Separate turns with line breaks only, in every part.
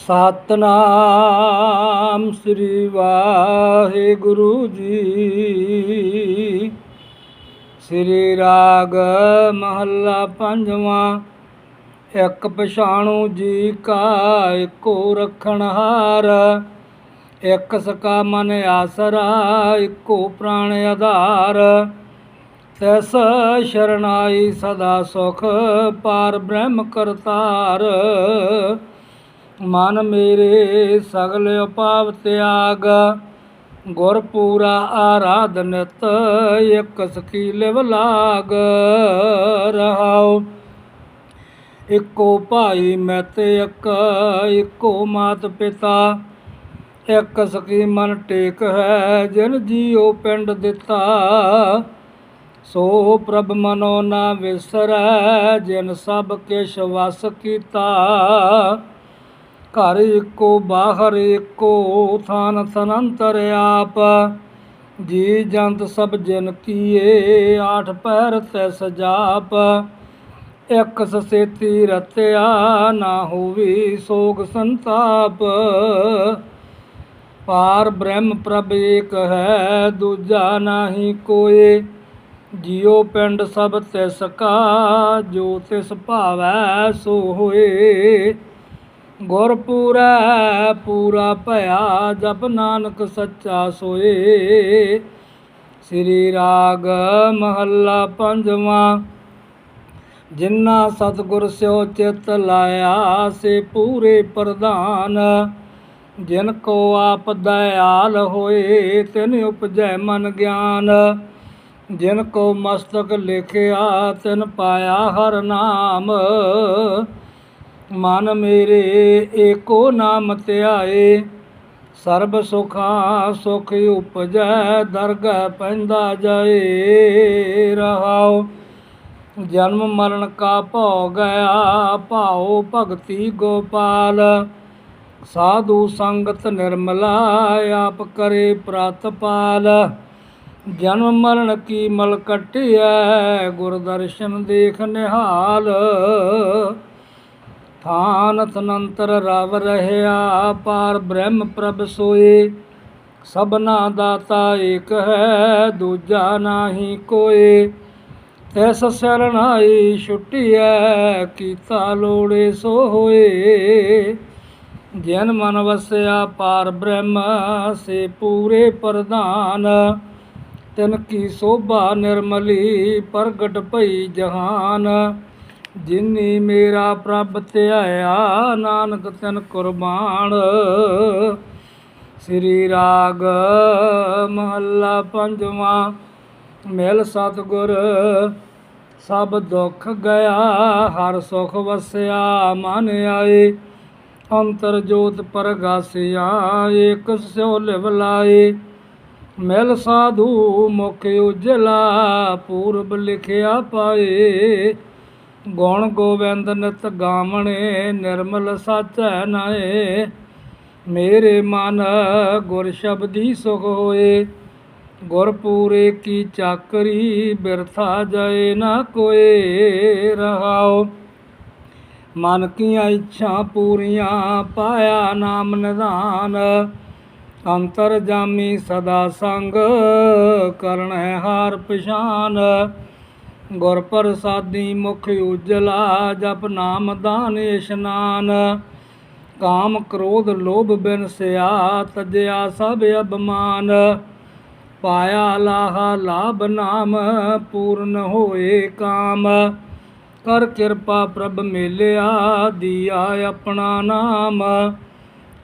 ਸਤਨਾਮ ਸ੍ਰੀ ਵਾਹਿਗੁਰੂ ਜੀ। ਸ੍ਰੀ ਰਾਗ ਮਹੱਲਾ ਪੰਜਵਾਂ, ਇੱਕ ਪਛਾਣੂ ਜੀ ਕਾ ਇੱਕੋ ਰਖਣ ਹਾਰ। ਇੱਕ ਸਕਾ ਮਨ ਆਸਰਾ, ਇੱਕੋ ਪ੍ਰਾਣ ਆਧਾਰ। ਤਿਸ ਸ਼ਰਨਾਈ ਸਦਾ ਸੁਖ, ਪਾਰ ਬ੍ਰਹਮ ਕਰਤਾਰ। ਮਨ ਮੇਰੇ ਸਗਲ ਉਪਾਵ ਤਿਆਗ, ਗੁਰ ਪੂਰਾ ਆਰਾਧ ਨਿਤ ਇਕ ਸਖੀ ਲਿਵ ਲਾਗ ਰਹਾਉ। ਇੱਕੋ ਭਾਈ ਮੈਤ ਇੱਕ, ਇੱਕੋ ਮਾਤ ਪਿਤਾ, ਇੱਕ ਸਖੀ ਮਨ ਟੇਕ ਹੈ ਜਿਨ ਜੀਉ ਪਿੰਡ ਦਿੱਤਾ। ਸੋ ਪ੍ਰਭ ਮਨੋ ਨਾ ਵਿਸਰੈ, ਜਿਨ ਸਭ ਕਿਛ ਵਸ ਕੀਤਾ। ਘਰ ਇੱਕੋ, ਬਾਹਰ ਇੱਕੋ, ਥਾਨ ਤਨੰਤਰ ਆਪ। ਜੀ ਜੰਤ ਸਭ ਜਨ ਕੀਏ, ਆਠ ਪੈਰ ਤਿਸ ਜਾਪ ਇੱਕ ਸਸੇਤੀ ਰਤਿਆ, ਨਾ ਹੋਵੀ ਸੋਗ ਸੰਤਾਪ। ਪਾਰ ਬ੍ਰਹਮ ਪ੍ਰਭ ਏਕ ਹੈ, ਦੂਜਾ ਨਾਹੀ ਕੋਏ। ਜਿਉ ਪਿੰਡ ਸਭ ਤਿਸ ਕਾ, ਜੋ ਤਿਸ ਭਾਵੈ ਸੋ ਹੋਏ। ਗੁਰ ਪੂਰੈ ਪੂਰਾ ਭਇਆ, ਜਪ ਨਾਨਕ ਸੱਚਾ ਸੋਏ। ਸ੍ਰੀ ਰਾਗ ਮਹੱਲਾ ਪੰਜਵਾਂ ਜਿਨ੍ਹਾਂ ਸਤਿਗੁਰ ਸਿਓ ਚਿਤ ਲਾਇਆ, ਸੇ ਪੂਰੇ ਪ੍ਰਧਾਨ। ਜਿਨ ਕੋ ਆਪ ਦਇਆਲ ਹੋਏ, ਤਿਨ ਉਪਜੈ ਮਨ ਗਿਆਨ। ਜਿਨ ਕੋ ਮਸਤਕ ਲਿਖਿਆ, ਤਿਨ ਪਾਇਆ ਹਰ ਨਾਮ। ਮਨ ਮੇਰੇ ਏਕੋ ਨਾਮ ਧਿਆਏ। ਸਰਬ ਸੁਖਾਂ ਸੁਖ ਉਪਜੈ ਦਰਗਹ ਪੈਂਦਾ ਜਾਏ। ਰਹਾਉ, ਜਨਮ ਮਰਨ ਕਾ ਭਉ ਗਿਆ ਭਾਉ ਭਗਤੀ ਗੋਪਾਲ। ਸਾਧੂ ਸੰਗਤ ਨਿਰਮਲਾ, ਆਪ ਕਰੇ ਪ੍ਰਤਪਾਲ। ਜਨਮ ਮਰਨ ਕੀ ਮਲ ਕਟਿਐ ਗੁਰ ਦਰਸ਼ਨ ਦੇਖ ਨਿਹਾਲ। ਥਾਨ ਤਨੰਤਰ ਰਵ ਰਹਿਆ ਪਾਰ ਬ੍ਰਹਮ ਪ੍ਰਭ ਸੋਏ। ਸਭਨਾ ਦਾਤਾ ਏਕ ਹੈ, ਦੂਜਾ ਨਾਹੀ ਕੋਏ। ਤਿਸ ਸਰਣਾਈ ਛੁਟਿਐ, ਕੀਤਾ ਲੋੜੇ ਸੋ ਹੋਏ। ਜਨ ਮਨ ਵਸਿਆ ਪਾਰ ਬ੍ਰਹਮ, ਸੇ ਪੂਰੇ ਪ੍ਰਧਾਨ। ਤਿਨ ਕੀ ਸੋਭਾ ਨਿਰਮਲੀ, ਪ੍ਰਗਟ ਭਈ ਜਹਾਨ। ਜਿਨੀ ਮੇਰਾ ਪ੍ਰਭ ਧਿਆਇਆ, ਨਾਨਕ ਤਨ ਕੁਰਬਾਨ। ਸ੍ਰੀ ਰਾਗ ਮਹੱਲਾ ਪੰਜਵਾਂ, ਮਿਲ ਸਤਗੁਰ, ਸਭ ਦੁੱਖ ਗਿਆ, ਹਰ ਸੁਖ ਵਸਿਆ, ਮਨ ਆਏ। ਅੰਤਰ ਜੋਤ ਪਰਗਾਸਿਆ, ਏਕ ਸਿਉ ਲਿਵ ਲਾਏ। ਮਿਲ ਸਾਧੂ ਮੁਖ ਉਜਲਾ, ਪੂਰਬ ਲਿਖਿਆ ਪਾਏ। ਗੁਣ ਗੋਬਿੰਦ ਨਿਤ ਗਾਵਣੇ, ਨਿਰਮਲ ਸਾਚੈ ਨਾਏ। ਮੇਰੇ ਮਨ ਗੁਰ ਸ਼ਬਦੀ ਸੁਖ ਹੋਏ। ਗੁਰ ਪੂਰੇ ਕੀ ਚਾਕਰੀ ਬਿਰਥਾ ਜਾਏ ਨਾ ਕੋਏ ਰਹਾਓ ਮਨ ਕੀਆਂ ਇੱਛਾ ਪੂਰੀਆਂ ਪਾਇਆ ਨਾਮ ਨਿਧਾਨ। ਅੰਤਰ ਜਾਮੀ ਸਦਾ ਸੰਗ ਕਰਨ ਹੈ ਹਾਰ ਪਛਾਨ। ਗੁਰ ਪ੍ਰਸਾਦੀ ਮੁਖ ਉਜਲਾ, ਜਪ ਨਾਮ ਦਾਨ ਇਸ਼ਨਾਨ ਕਾਮ ਕ੍ਰੋਧ ਲੋਭ ਬਿਨ ਸਿਆ, ਤਜਿਆ ਸਭ ਅਬਮਾਨ ਪਾਇਆ ਲਾਹਾ ਲਾਭ ਨਾਮ, ਪੂਰਨ ਹੋਏ ਕਾਮ। ਕਰ ਕਿਰਪਾ ਪ੍ਰਭ ਮੇਲਿਆ, ਦੀਆ ਆਪਣਾ ਨਾਮ।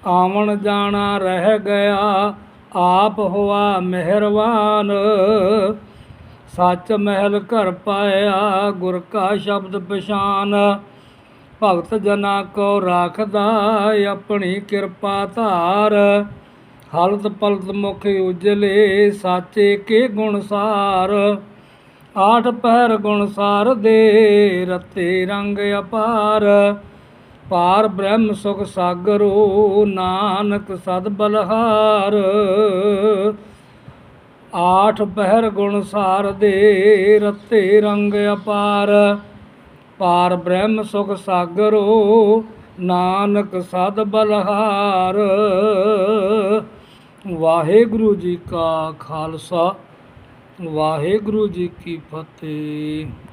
ਆਵਣ ਜਾਣਾ ਰਹਿ ਗਿਆ, ਆਪ ਹੋਆ ਮਿਹਰਬਾਨ ਸੱਚ ਮਹਿਲ ਘਰ ਪਾਇਆ, ਗੁਰ ਕਾ ਸ਼ਬਦ ਪਛਾਨ। ਭਗਤ ਜਨਾ ਕੋ ਰਾਖਦਾ ਆਪਣੀ ਕਿਰਪਾ ਧਾਰ। ਹਲਤ ਪਲਤ ਮੁਖ ਉਜਲੇ, ਸਾਚੇ ਕੇ ਗੁਣ ਸਾਰ। ਆਠ ਪਹਿਰ ਗੁਣ ਸਾਰ ਦੇ, ਰਤੇ ਰੰਗ ਅਪਾਰ। ਪਾਰ ਬ੍ਰਹਮ ਸੁਖ ਸਾਗਰੋ, ਨਾਨਕ ਸਦ ਬਲਹਾਰ। ਆਠ ਪਹਿਰ ਗੁਣ ਸਾਰ ਦੇ ਰਤੇ ਰੰਗ ਅਪਾਰ। ਪਾਰ ਬ੍ਰਹਮ ਸੁਖ ਸਾਗਰੋ, ਨਾਨਕ ਸਦ ਬਲਹਾਰ। ਵਾਹਿਗੁਰੂ ਜੀ ਕਾ ਖਾਲਸਾ, ਵਾਹਿਗੁਰੂ ਜੀ ਕੀ ਫਤਿਹ।